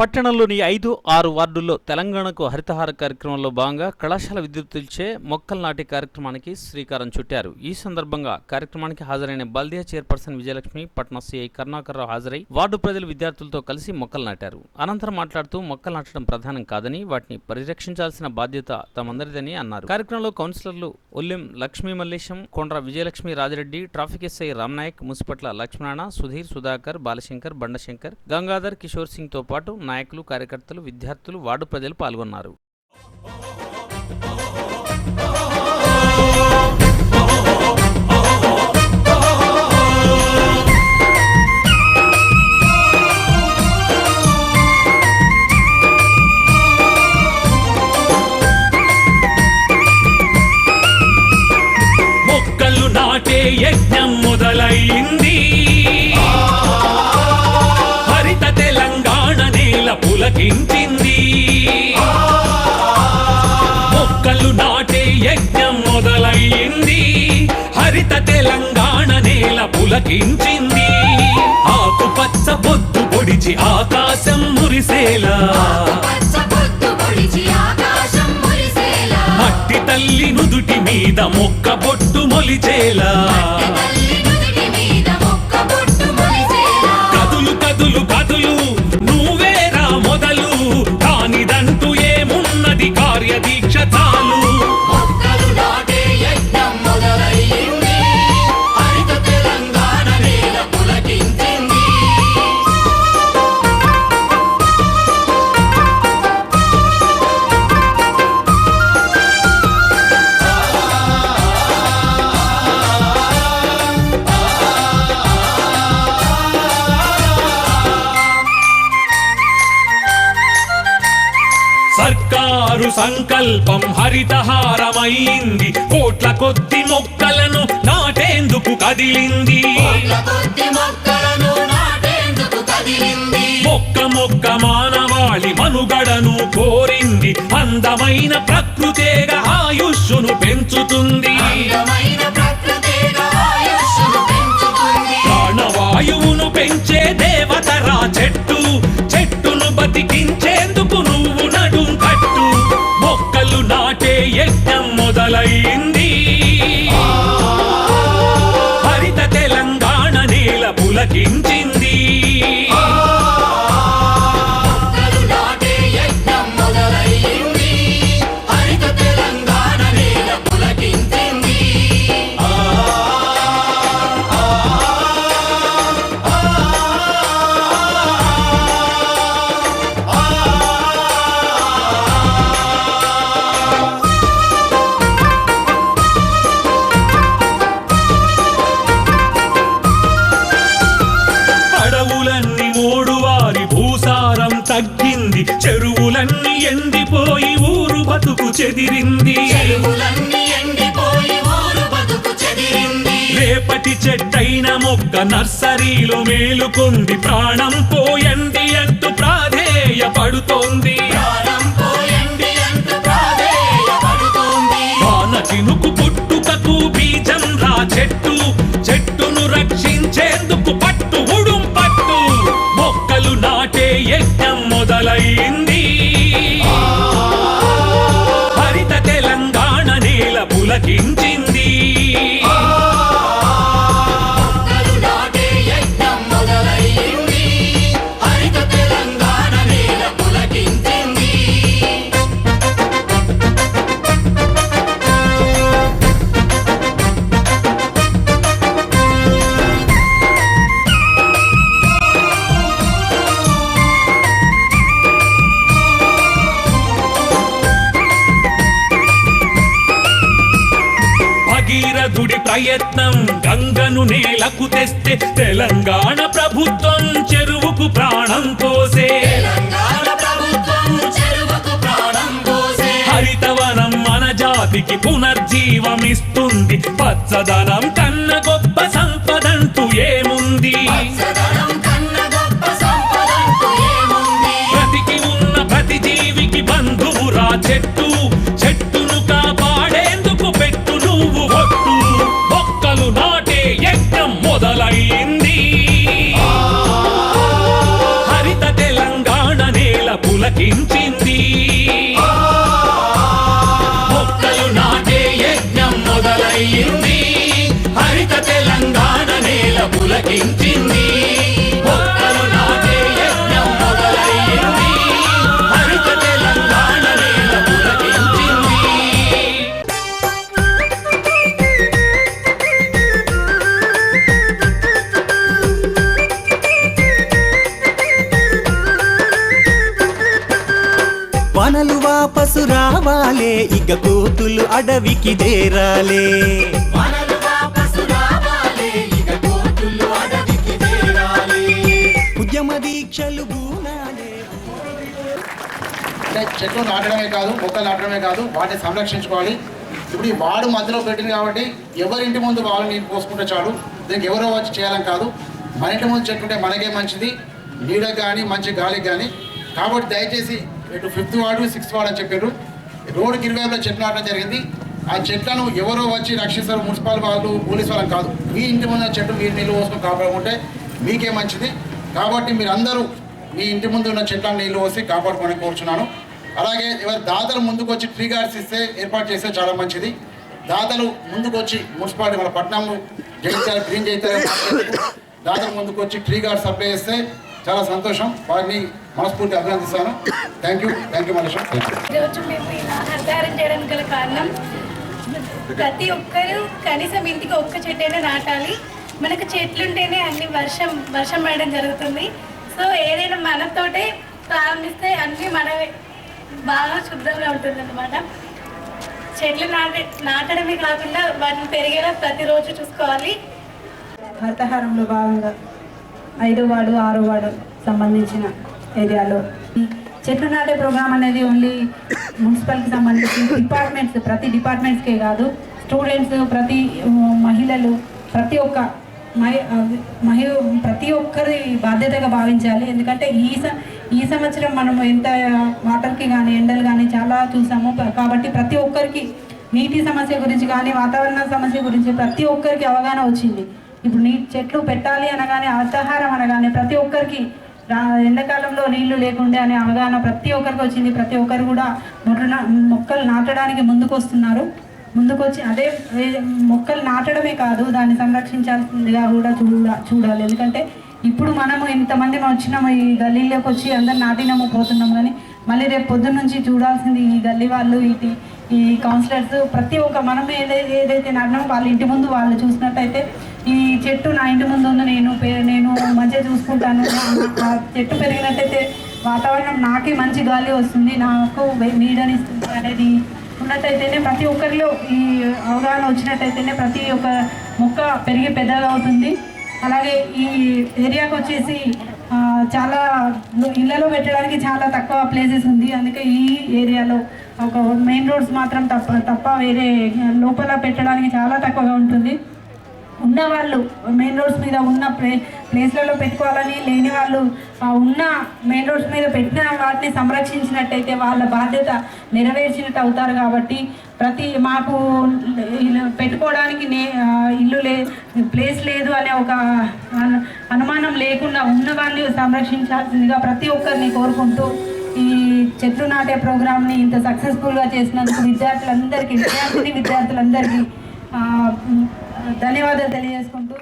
పట్టణంలోని ఐదు ఆరు వార్డుల్లో తెలంగాణకు హరితహార కార్యక్రమంలో భాగంగా కళాశాల విద్యార్థులచే మొక్కలు నాటే కార్యక్రమానికి శ్రీకారం చుట్టారు. ఈ సందర్భంగా కార్యక్రమానికి హాజరైన బల్దియా చైర్పర్సన్ విజయలక్ష్మి పట్న సిఐ కరుణాకర్రావు హాజరై వార్డు ప్రజలు విద్యార్థులతో కలిసి మొక్కలు నాటారు. అనంతరం మాట్లాడుతూ మొక్కలు నాటడం ప్రధానం కాదని వాటిని పరిరక్షించాల్సిన బాధ్యత తమందరిదని అన్నారు. కార్యక్రమంలో కౌన్సిలర్లు ఒల్లెం లక్ష్మీ మల్లేశం కొండ్ర విజయలక్ష్మి రాజిరెడ్డి ట్రాఫిక్ ఎస్ఐ రామ్నాయక్ మున్సిపట్ల లక్ష్మణ సుధీర్ సుధాకర్ బాలశంకర్ బండశంకర్ గంగాధర్ కిషోర్ సింగ్తో పాటు నాయకులు కార్యకర్తలు విద్యార్థులు వార్డు ప్రజలు పాల్గొన్నారు. మొక్కలు నాటే యజ్ఞం మొదలైంది. నేల మొక్కలు నాటే యజ్ఞం మొదలయ్యింది. హరిత తెలంగాణ నేల పులకించింది. ఆకుపచ్చ బొద్దు పొడిచి ఆకాశం మురిసేలా పొద్దు పొడిచి ఆకాశం మురిసేలా. మట్టి తల్లి నుదుటి మీద మొక్క బొట్టు మొలిచేలా. సంకల్పం హరితహారమైంది. కోట్ల కొద్ది మొక్కలను నాటేందుకు కదిలింది. మొక్క మొక్క మానవాళి మనుగడను కోరింది. అందమైన ప్రకృతేగా ఆయుష్ను పెంచుతుంది. అందమైన నటించి చెట్టైన మొక్క నర్సరీలో మేలుకుంది. ప్రాణం పోయండి అంటూ ప్రాధేయపడుతోంది. ప్రాణం ప్రయత్నం గంగను నేలకు తెస్తే తెలంగాణ ప్రభుత్వం చెరువుకు ప్రాణం పోసే. తెలంగాణ ప్రభుత్వం చెరువుకు ప్రాణం పోసే. హరితవనం మన జాతికి పునర్జీవమిస్తుంది. పచ్చదనం కన్న పులకించింది మొక్కలు నాటే యజ్ఞం మొదలయ్యింది. హరిత తెలంగాణ నేల పులకించింది. రావాలే ఇక కోతులు అడవికి దేరాలే ఉద్యమ దీక్షలు చెట్లు నాటడమే కాదు మొక్కలు నాటడమే కాదు వాటిని సంరక్షించుకోవాలి. ఇప్పుడు ఈ వాడు మధ్యలో పెట్టింది కాబట్టి ఎవరింటి ముందు వాళ్ళు నీళ్ళు పోసుకుంటే చాలు. దీనికి ఎవరో వచ్చి చేయాలని కాదు. మన ఇంటి ముందు చెట్టు ఉంటే మనకే మంచిది. నీడకు కానీ మంచి గాలికి కానీ కాబట్టి దయచేసి ఇటు ఫిఫ్త్ వార్డు సిక్స్త్ వార్డు అని చెప్పారు. రోడ్డుకి ఇరువైపులా చెట్లు నాటడం జరిగింది ఆ చెట్లను ఎవరో వచ్చి రక్షిస్తారు మున్సిపల్ వాళ్ళు పోలీస్ వాళ్ళని కాదు మీ ఇంటి ముందు చెట్టు మీరు నీళ్ళు పోసుకొని కాపాడుకుంటే మీకే మంచిది కాబట్టి మీరందరూ మీ ఇంటి ముందు ఉన్న చెట్లను నీళ్ళు పోసి కాపాడుకొని కోరుచున్నాను అలాగే ఎవరు దాతలు ముందుకు వచ్చి ట్రీ గార్డ్స్ ఇస్తే ఏర్పాటు చేస్తే చాలా మంచిది దాతలు ముందుకు వచ్చి మున్సిపాలిటీ మన పట్టణం జగిత్యాల గ్రీన్ జగిత్యాల దాతలు ముందుకు వచ్చి ట్రీ గార్డ్ సప్లై చేస్తే చాలా సంతోషం. వారిని మనస్ఫూర్తి అభినందిస్తాను. Thank you thank you Mallesham ఈరోజు మేము ఇలా హరితారం చేయడానికి గల కారణం ప్రతి ఒక్కరూ కనీసం ఇంటికి ఒక్క చెట్టైనా నాటాలి. మనకు చెట్లుంటేనే అన్ని వర్షం వర్షం పడడం జరుగుతుంది. సో ఏదైనా మనతోటే ప్రారంభిస్తే అన్నీ మనమే బాగా శుభ్రంగా ఉంటుంది అనమాట చెట్లు నాటే నాటడమే కాకుండా వాటిని పెరిగేలా ప్రతిరోజు చూసుకోవాలి. హరితహారంలో భాగంగా ఐదో వార్డు ఆరో వార్డు సంబంధించిన ఏరియాలో. చెట్లు నాటే ప్రోగ్రామ్ అనేది ఓన్లీ మున్సిపల్కి సంబంధించి డిపార్ట్మెంట్స్ ప్రతి డిపార్ట్మెంట్స్కే కాదు. స్టూడెంట్స్ ప్రతి మహిళలు ప్రతి ఒక్క మహి మహి ప్రతి ఒక్కరి బాధ్యతగా భావించాలి. ఎందుకంటే ఈ స ఈ సంవత్సరం మనం ఎంత వాటర్కి కానీ ఎండలు కానీ చాలా చూసాము. కాబట్టి ప్రతి ఒక్కరికి నీటి సమస్య గురించి కానీ వాతావరణ సమస్య గురించి ప్రతి ఒక్కరికి అవగాహన వచ్చింది. ఇప్పుడు నీ చెట్లు పెట్టాలి అనగానే అర్థహారం అనగానే ప్రతి ఒక్కరికి ఎండాకాలంలో నీళ్ళు లేకుండే అనే అవగాహన ప్రతి ఒక్కరికి వచ్చింది. ప్రతి ఒక్కరు కూడా మొక్కలు మొక్కలు నాటడానికి ముందుకు వస్తున్నారు అదే మొక్కలు నాటడమే కాదు దాన్ని సంరక్షించాల్సిందిగా కూడా చూడ చూడాలి. ఎందుకంటే ఇప్పుడు మనము ఇంతమంది మనం వచ్చినాము ఈ గల్లీలోకి వచ్చి అందరు నాటినాము పోతున్నాము కానీ మళ్ళీ రేపు పొద్దున్న నుంచి చూడాల్సింది ఈ గల్లీ వాళ్ళు ఇటు ఈ కౌన్సిలర్స్ ప్రతి ఒక్క మనం ఏదైతే ఏదైతే నాటినామో వాళ్ళ ఇంటి ముందు వాళ్ళు చూసినట్టయితే ఈ చెట్టు నా ఇంటి ముందు ఉంది. నేను పే- నేను మంచిగా చూసుకుంటాను. ఆ- చెట్టు పెరిగినట్టయితే వాతావరణం నాకే మంచి గాలి వస్తుంది. నాకు నీడనిస్తుంది అనేది ఉన్నట్టయితేనే ప్రతి ఒక్కరిలో ఈ అవగాహన వచ్చినట్టయితేనే ప్రతి ఒక్క మొక్క పెరిగి పెద్దగా అవుతుంది. అలాగే ఈ ఏరియాకి వచ్చేసి చాలా ఇళ్ళలో పెట్టడానికి చాలా తక్కువ ప్లేసెస్ ఉంది. అందుకే ఈ ఏరియాలో ఒక మెయిన్ రోడ్స్ మాత్రం తప్ప తప్ప వేరే లోపల పెట్టడానికి చాలా తక్కువగా ఉంటుంది. ఉన్నవాళ్ళు మెయిన్ రోడ్స్ మీద ఉన్న ప్లే ప్లేస్లలో పెట్టుకోవాలని లేని వాళ్ళు ఆ ఉన్న మెయిన్ రోడ్స్ మీద పెట్టిన వాటిని సంరక్షించినట్టయితే వాళ్ళ బాధ్యత నెరవేర్చినట్టు అవుతారు కాబట్టి ప్రతి మాకు పెట్టుకోవడానికి నే ఇల్లు లే ప్లేస్ లేదు అనే ఒక అనుమానం లేకుండా ఉన్న వాళ్ళు సంరక్షించాల్సిందిగా ప్రతి ఒక్కరిని కోరుకుంటూ ఈ చెట్లు నాటే ప్రోగ్రామ్ని ఇంత సక్సెస్ఫుల్గా చేసినందుకు విద్యార్థులందరికీ విద్యార్థిని విద్యార్థులందరికీ ధన్యవాదాలు తెలియజేసుకుంటూ